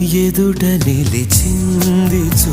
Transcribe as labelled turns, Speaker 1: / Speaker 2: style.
Speaker 1: ఎదుట నిలిచింది చూ